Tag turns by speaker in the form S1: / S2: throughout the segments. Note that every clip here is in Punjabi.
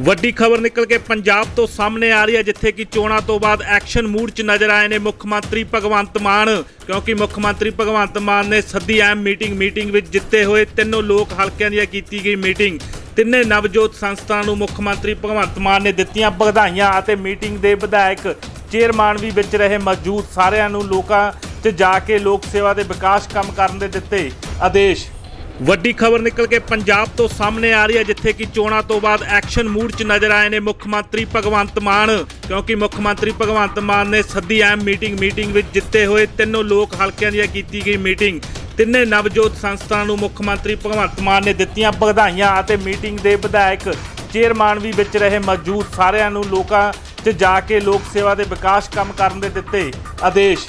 S1: ਵੱਡੀ ਖਬਰ ਨਿਕਲ ਕੇ ਪੰਜਾਬ ਤੋਂ ਸਾਹਮਣੇ ਆ ਰਹੀ ਹੈ, ਜਿੱਥੇ ਕਿ ਚੋਣਾਂ ਤੋਂ ਬਾਅਦ ਐਕਸ਼ਨ ਮੂਡ 'ਚ ਨਜ਼ਰ ਆਏ ਨੇ ਮੁੱਖ ਮੰਤਰੀ ਭਗਵੰਤ ਮਾਨ, ਕਿਉਂਕਿ ਮੁੱਖ ਮੰਤਰੀ ਭਗਵੰਤ ਮਾਨ ਨੇ ਸੱਦੀ ਐਮ ਮੀਟਿੰਗ ਮੀਟਿੰਗ ਵਿੱਚ ਜਿੱਤੇ ਹੋਏ ਤਿੰਨੋਂ ਲੋਕ ਹਲਕਿਆਂ ਦੀ ਕੀਤੀ ਗਈ ਮੀਟਿੰਗ। ਤਿੰਨੇ ਨਵਜੋਤ ਸੰਸਥਾ ਨੂੰ ਮੁੱਖ ਮੰਤਰੀ ਭਗਵੰਤ ਮਾਨ ਨੇ ਦਿੱਤੀਆਂ ਵਧਾਈਆਂ ਅਤੇ ਮੀਟਿੰਗ ਦੇ ਵਿਧਾਇਕ ਚੇਅਰਮੈਨ ਵੀ ਵਿੱਚ ਰਹੇ ਮੌਜੂਦ ਸਾਰਿਆਂ ਨੂੰ ਲੋਕਾਂ 'ਚ ਜਾ ਕੇ ਲੋਕ ਸੇਵਾ ਦੇ ਵਿਕਾਸ ਕੰਮ ਕਰਨ ਦੇ ਦਿੱਤੇ ਆਦੇਸ਼। ਵੱਡੀ ਖਬਰ ਨਿਕਲ ਕੇ ਪੰਜਾਬ ਤੋਂ ਸਾਹਮਣੇ ਆ ਰਹੀ ਹੈ, ਜਿੱਥੇ ਕਿ ਚੋਣਾਂ ਤੋਂ ਬਾਅਦ ਐਕਸ਼ਨ ਮੂਡ 'ਚ ਨਜ਼ਰ ਆਏ ਨੇ ਮੁੱਖ ਮੰਤਰੀ ਭਗਵੰਤ ਮਾਨ, ਕਿਉਂਕਿ ਮੁੱਖ ਮੰਤਰੀ ਭਗਵੰਤ ਮਾਨ ਨੇ ਸੱਦੀ ਐਮ ਮੀਟਿੰਗ ਮੀਟਿੰਗ ਵਿੱਚ ਜਿੱਤੇ ਹੋਏ ਤਿੰਨੋਂ ਲੋਕ ਹਲਕਿਆਂ ਦੀ ਕੀਤੀ ਗਈ ਮੀਟਿੰਗ। ਤਿੰਨੇ ਨਵਜੋਤ ਸੰਸਥਾਵਾਂ ਨੂੰ ਮੁੱਖ ਮੰਤਰੀ ਭਗਵੰਤ ਮਾਨ ਨੇ ਦਿੱਤੀਆਂ ਵਧਾਈਆਂ ਅਤੇ ਮੀਟਿੰਗ ਦੇ ਵਿਧਾਇਕ ਚੇਅਰਮੈਨ ਵੀ ਵਿੱਚ ਰਹੇ ਮੌਜੂਦ ਸਾਰਿਆਂ ਨੂੰ ਲੋਕਾਂ 'ਚ ਜਾ ਕੇ ਲੋਕ ਸੇਵਾ ਦੇ ਵਿਕਾਸ ਕੰਮ ਕਰਨ ਦੇ ਦਿੱਤੇ ਆਦੇਸ਼।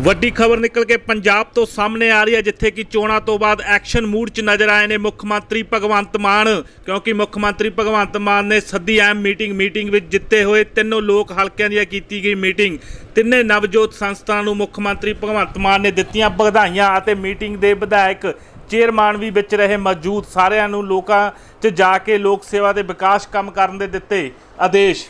S1: ਵੱਡੀ ਖਬਰ ਨਿਕਲ ਕੇ ਪੰਜਾਬ ਤੋਂ ਸਾਹਮਣੇ ਆ ਰਹੀ ਹੈ, ਜਿੱਥੇ ਕਿ ਚੋਣਾਂ ਤੋਂ ਬਾਅਦ ਐਕਸ਼ਨ ਮੂਡ 'ਚ ਨਜ਼ਰ ਆਏ ਨੇ ਮੁੱਖ ਮੰਤਰੀ ਭਗਵੰਤ ਮਾਨ, ਕਿਉਂਕਿ ਮੁੱਖ ਮੰਤਰੀ ਭਗਵੰਤ ਮਾਨ ਨੇ ਸੱਦੀ ਐਮ ਮੀਟਿੰਗ ਮੀਟਿੰਗ ਵਿੱਚ ਜਿੱਤੇ ਹੋਏ ਤਿੰਨੋਂ ਲੋਕ ਹਲਕਿਆਂ ਦੀ ਕੀਤੀ ਗਈ ਮੀਟਿੰਗ। ਤਿੰਨੇ ਨਵਜੋਤ ਸੰਸਥਾਵਾਂ ਨੂੰ ਮੁੱਖ ਮੰਤਰੀ ਭਗਵੰਤ ਮਾਨ ਨੇ ਦਿੱਤੀਆਂ ਵਧਾਈਆਂ ਅਤੇ ਮੀਟਿੰਗ ਦੇ ਵਿਧਾਇਕ ਚੇਅਰਮੈਨ ਵੀ ਵਿੱਚ ਰਹੇ ਮੌਜੂਦ ਸਾਰਿਆਂ ਨੂੰ ਲੋਕਾਂ 'ਚ ਜਾ ਕੇ ਲੋਕ ਸੇਵਾ ਦੇ ਵਿਕਾਸ ਕੰਮ ਕਰਨ ਦੇ ਦਿੱਤੇ ਆਦੇਸ਼।